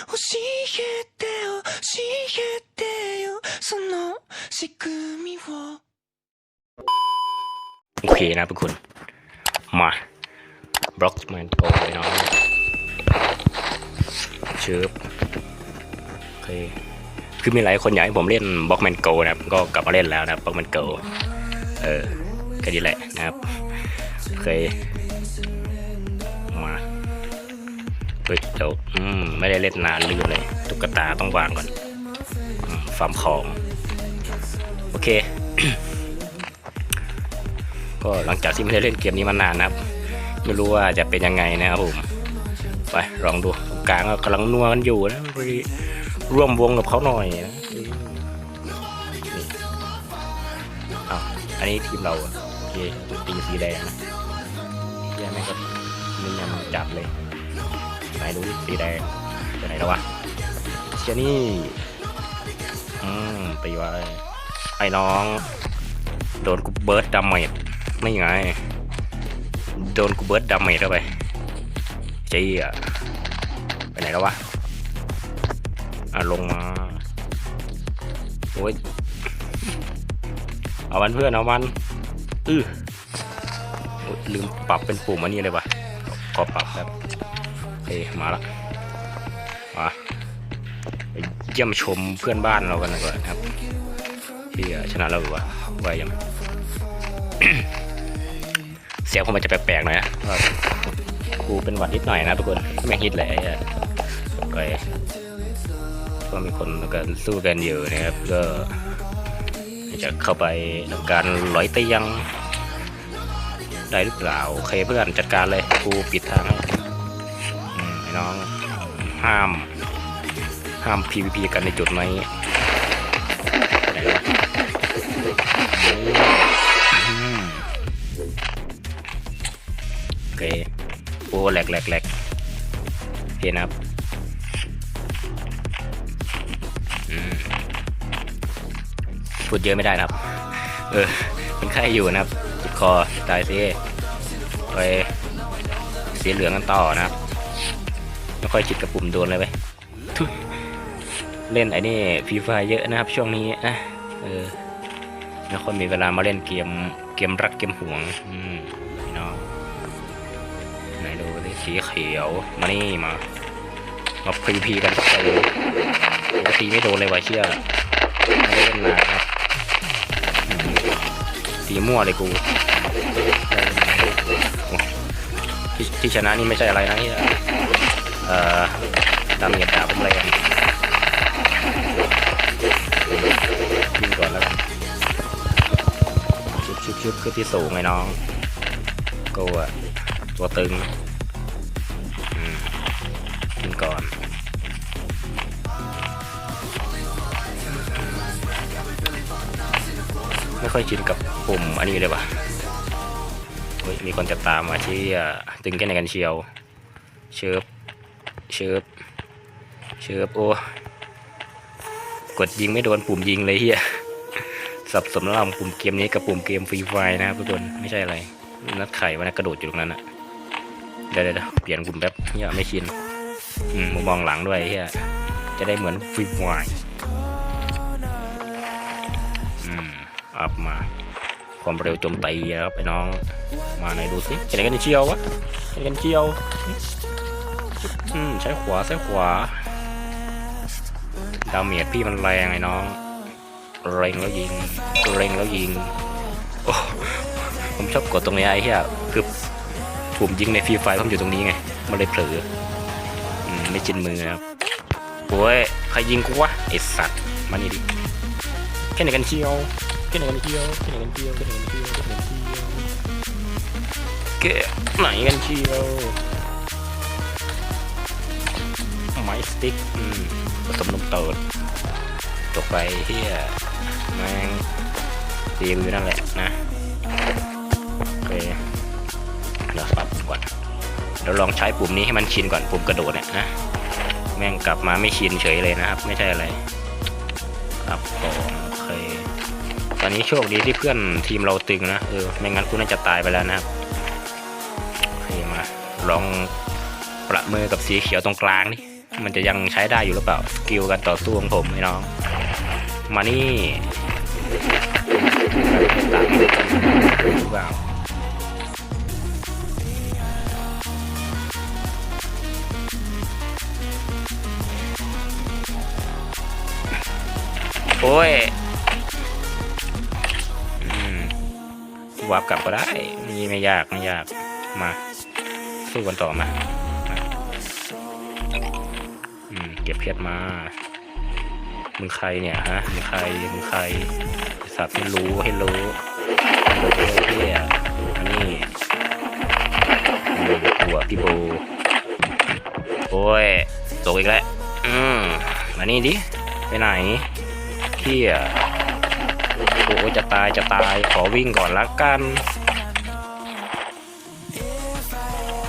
教えて教えてよその仕組みを โอเคนะทุกคน มาบล็อกมันโตเลยเนาะเชิบโอเค คือมีหลายคนอยากให้ผมเล่นบล็อกแมนโกนะครับ ก็กลับมาเล่นแล้วนะครับบล็อกแมนโกเออก็ดีแหละนะครับโอเค ม ดี๋ยวอืมไม่ได้เล่นนานลืมเลย ตุ๊กตาต้องวางก่อนฟาร์มของ โอเค ก็หลังจากที่ไม่ได้เล่นเกมนี้มานานนะครับ ไม่รู้ว่าจะเป็นยังไงนะครับผม ไปลองดูกลางก็กำลังนัวกันอยู่นะไปร่วมวงกับเขาหน่อยนะอาอันนี้ทีมเราโอเคตีสีแดงนะเฮียแม่งก็มึงยังจับเลย ไหนดูดิสีแดงไปไหนแล้ววะเชียนี่อืมตีไว้ไอ้น้อง โดนกูเบิร์ดดาเมจไม่ไง โดนกูเบิร์ดดาเมจเข้าไปเจี้ยไปไหนแล้ววะอะลงมาโอ้ยเอามันเพื่อนเอามันอื้อลืมปรับเป็นปุ่มอันนี้เลยวะขอปรับครับ มาละมาไปเยี่ยมชมเพื่อนบ้านเรากันหน่อยก่อนครับ ที่ชนะเราหรือวะไว้ยังเสียงผมมันจะแปลกๆหน่อยนะว่ากูเป็นหวัดนิดหน่อยนะทุกคนไม่ฮิตเลยไอ้เหี้ยไปก็มีคนกันสู้กันอยู่นะครับ ก็จะเข้าไปทำการร้อยเตียงได้หรือเปล่าโอเคเพื่อนจัดการเลยกูปิดทาง ให้อืมไอ้น้อง ห้าม ห้าม PVP กันในจุดนี้ไหมโอเคโอ้แหลกแหลกแหลกโอเคนะครับพูดเยอะไม่ได้นะครับ เออเป็นไข้อยู่นะครับจิบคอตายซิไปเสีเหลืองกันต่อนะครับ ไม่ค่อยจิตกระปุ่มโดนเลยไปเล่นไอ้นี่ฟรีไฟเยอะนะครับ ช่วงนี้นะเออไม่ค่อยมีเวลามาเล่นเกมเกมรักเกมห่วงอืมน้องไหนดูดิสีเขียวมานี่มามาพีพีกันสักตัวปติไม่โดนเลยวะเชี่ยไม่ได้เล่นนานครับตีมั่วเลยกูที่ชนะนี่ไม่ใช่อะไรนะเฮีย ดาเมจดาบผมแรงยิงก่อนแล้วกันชุบชุบชุบคือที่สูงไงน้องกูอะตัวตึงกินก่อนไม่ค่อยชินกับปุ่มอันนี้เลยว่ะมีคนจะตามมาที่ตึงแค่ไหนกันเชียวเชิบ เชิบเชิบโอ้กดยิงไม่โดนปุ่มยิงเลยเฮียสับสนระหว่างปุ่มเกมนี้กับปุ่มเกมฟรีไฟนะครับทุกคนไม่ใช่อะไรนัดไข่วันนะกระโดดอยู่ตรงนั้นอะเดี๋ยวเดี๋ยวเปลี่ยนกลุ่มแป๊บเฮียไม่ชินอืมมองหลังด้วยเฮียจะได้เหมือนฟรีไฟอืมอัพมาความเร็วโจมตีนะครับไอ้น้อง มาไหนดูสิเป็นไงกันเชียววะเป็นกันเชียว อืมใช้ขวาใช้ขวา ดาเมจพี่มันแรงไอ้น้องเร่งแล้วยิงเร่งแล้วยิงโอ้ผมชอบกดตรงนี้ไอ้เหี้ยคือปุ่มยิงในฟรีไฟผมอยู่ตรงนี้ไงมันเลยเผลออืมไม่จินมือครับโอ้ยใครยิงกูวะไอสัตว์มานี่ดิแค่ไหนกันเชียวแค่ไหนกันเชียวแค่ไหนกันเชียวแค่ไหนกันเชียวแค่ไหนกันเชียวแค่ไหนกันเชียว ม้สติ๊กอืมผสมนมเติร์ดตกไปเฮียแม่งตีกูอยู่นั่นแหละนะโอเคเดี๋ยวปรับก่อนเดี๋ยวลองใช้ปุ่มนี้ให้มันชินก่อนปุ่มกระโดดเนี่ยนะแม่งกลับมาไม่ชินเฉยเลยนะครับ ไม่ใช่อะไร ครับผมโอเคตอนนี้โชคดีที่เพื่อนทีมเราตึงนะเออไม่งั้นกูน่าจะตายไปแล้วนะครับโอเคมาลองประมือกับสีเขียวตรงกลางดิ มันจะยังใช้ได้อยู่หรือเปล่าสกิลการต่อสู้ของผมไอ้น้อง มานี่ต่างหรือเปล่าโอ้ยวาร์ปกลับก็ได้ นี่ไม่ยาก ไม่ยาก มา สู้กันต่อมา เก็บเพชรมามึงใครเนี่ยฮะมึงใครมึงใครสัตว์ไม่รู้ให้รู้โอ้โหเฮียอันนี้หัวพี่โบโอ้ยตกอีกแล้วอืมมานี่ดิไปไหนเฮียโอ้จะตายจะตายขอวิ่งก่อนละกัน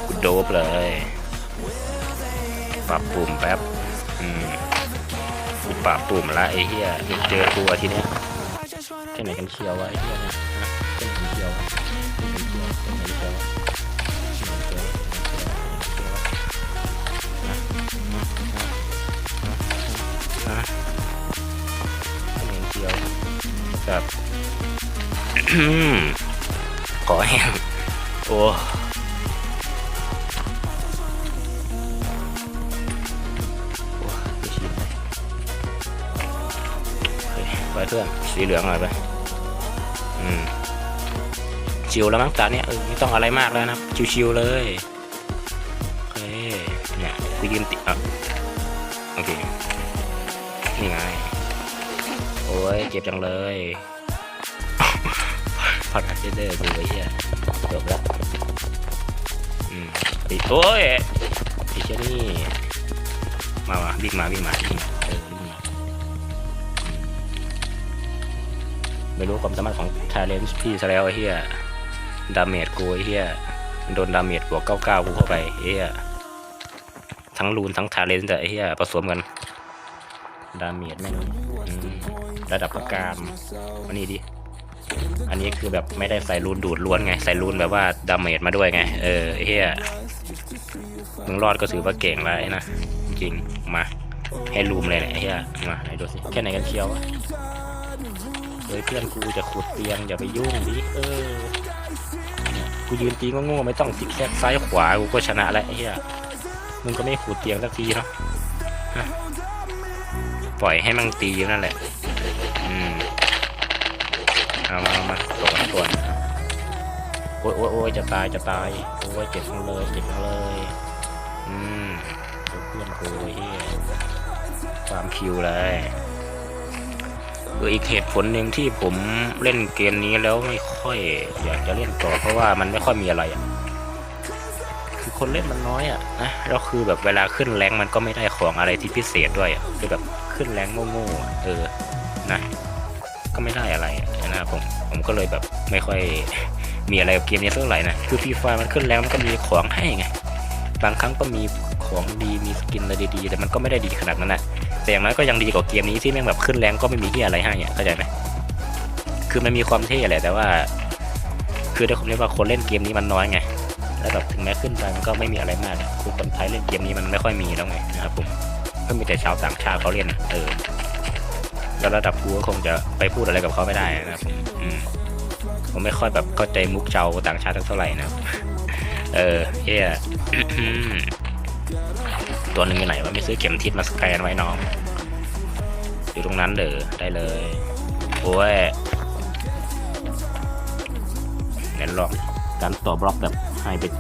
กูโดบเลย ปรับปุ่มแป๊บ อืมกูปรับปุ่มละไอ้เฮียเจอตัวทีเนี้ยแค่ไหนกันเชียววะไอ้เฮียเนี่ยแค่ไหนเชียวแค่ไหนเชียวแค่ไหนเชียววะแค่ไหนกันเชียววะแค่ไหนกันเชียววะฮะฮะฮะฮะฮะแค่ไหนเชียวแบบขอแห้งโอ้ ไปเพื่อนสีเหลืองหน่อยไปอืมชิวแล้วมั้งตาเนี่ยเออไม่ต้องอะไรมากแล้วนะครับชิวๆเลยโอเคเนี่ยกูยืนติดอะโอเคนี่ไงโอ้ยเจ็บจังเลยพัดอัดเดอร์กูไอ้เหี้ยจบแล้วอืมไอ้โอ้ยไอ้เจ้านี่มาวิ่งมาวิ่งมาวิ่งมาวิ่งมา ไม่รู้ความสามารถของทาเลนส์พี่ซะแล้วไอ้เฮียดาเมจกูไอ้เฮียโดนดาเมจบวกเก้าเก้ากูเข้าไปไอ้เฮียทั้งรูนทั้งทาเลนส์แต่ไอ้เฮียผสมกันดาเมจแม่งระดับประกามอันนี้ดิอันนี้คือแบบไม่ได้ใส่รูนดูดล้วนไง ใส่รูนแบบว่าดาเมจมาด้วยไง เออไอ้เฮียมึงรอดก็ถือว่าเก่งแล้วไอ้นะ จริงมา ให้รูมเลยเนี่ยไอ้เฮียมาไหนดูสิ แค่ไหนกันเชียววะ ฮ้ยเพื่อนกูจะขุดเตียงอย่าไปยุ่งดิเออกูยืนตีก็โง่ๆไม่ต้องซิกแซกซ้ายขวากูก็ชนะแล้วเฮียมึงก็ไม่ขุดเตียงสักทีเนาะปล่อยให้มันตีอยู่นั่นแหละอืมเอามามาตกกันก่อนโอ้ยโอ้ยโอ้ยจะตายจะตายโอ้ยเจ็บจังเลยเจ็บจังเลยอืมเพื่อนกูไอ้เฮียความคิวเลย อออีกเหตุผลหนึ่งที่ผมเล่นเกมนี้แล้วไม่ค่อยอยากจะเล่นต่อเพราะว่ามันไม่ค่อยมีอะไรอะคือคนเล่นมันน้อยอะนะแล้วคือแบบเวลาขึ้นแรงมันก็ไม่ได้ของอะไรที่พิเศษด้วยอะคือแบบขึ้นแรงโง่ๆอะเออนะ ก็ไม่ได้อะไระนะผมผมก็เลยแบบไม่ค่อยมีอะไรกับเกมนี้เท่าไหร่นะคือฟรีไฟมันขึ้นแรงมันก็มีของให้ไงบางครั้งก็มีของดีมีสกินอะไรดีๆแต่มันก็ไม่ได้ดีขนาดนั้นนะ แต่อย่างน้อยก็ยังดีกว่าเกมนี้ที่แม่งแบบขึ้นแรงก็ไม่มีที่อะไรให้อะเข้าใจไหมคือมันมีความเท่แหละแต่ว่า คือด้วยความที่ว่าคนเล่นเกมนี้มันน้อยไงแล้วแบบถึงแม้ขึ้นไปมันก็ไม่มีอะไรมากคือคนไทยเล่นเกมนี้มันไม่ค่อยมีแล้วไงนะครับผมก็มีแต่ชาวต่างชาติเขาเล่นเออแล้วระดับกูก็คงจะไปพูดอะไรกับเขาไม่ได้นะครับผมผมไม่ค่อยแบบเข้าใจมุกชาวต่างชาติเท่าไหร่นะ เออเฮีย ตัวหนึ่งอยู่ไหนว่าไม่ซื้อเข็มทิศมาสแกนไว้น้องอยู่ตรงนั้นเด้อได้เลยโอ้ยเน้นหลองการต่อบล็อกแบบไฮเบรด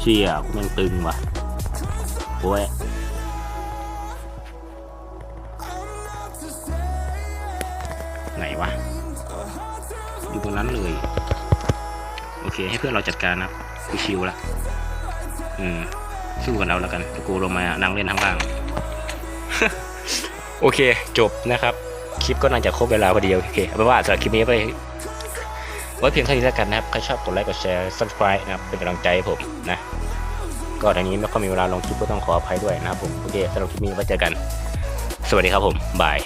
เชี่ยกูแม่งตึงว่ะโอ้ยไหนวะ ตรงนั้นเลย โอเค ให้เพื่อนเราจัดการนะครับกูชิวละอืมสู้กันเอาแล้วกันกูลงมานั่งเล่นข้างล่าง โอเค จบนะครับ คลิปก็น่าจะครบเวลาพอดี โอเคเอาเป็นว่าสำหรับคลิปนี้ไปไว้เพียงเท่านี้แล้วกันนะครับ ใครชอบกดไลค์กดแชร์ subscribe นะครับ เป็นกำลังใจให้ผมนะ ก็ทางนี้ไม่ค่อยมีเวลาลงคลิปก็ต้องขออภัยด้วยนะครับผม โอเคสำหรับคลิปนี้ไว้เจอกัน สวัสดีครับผม บาย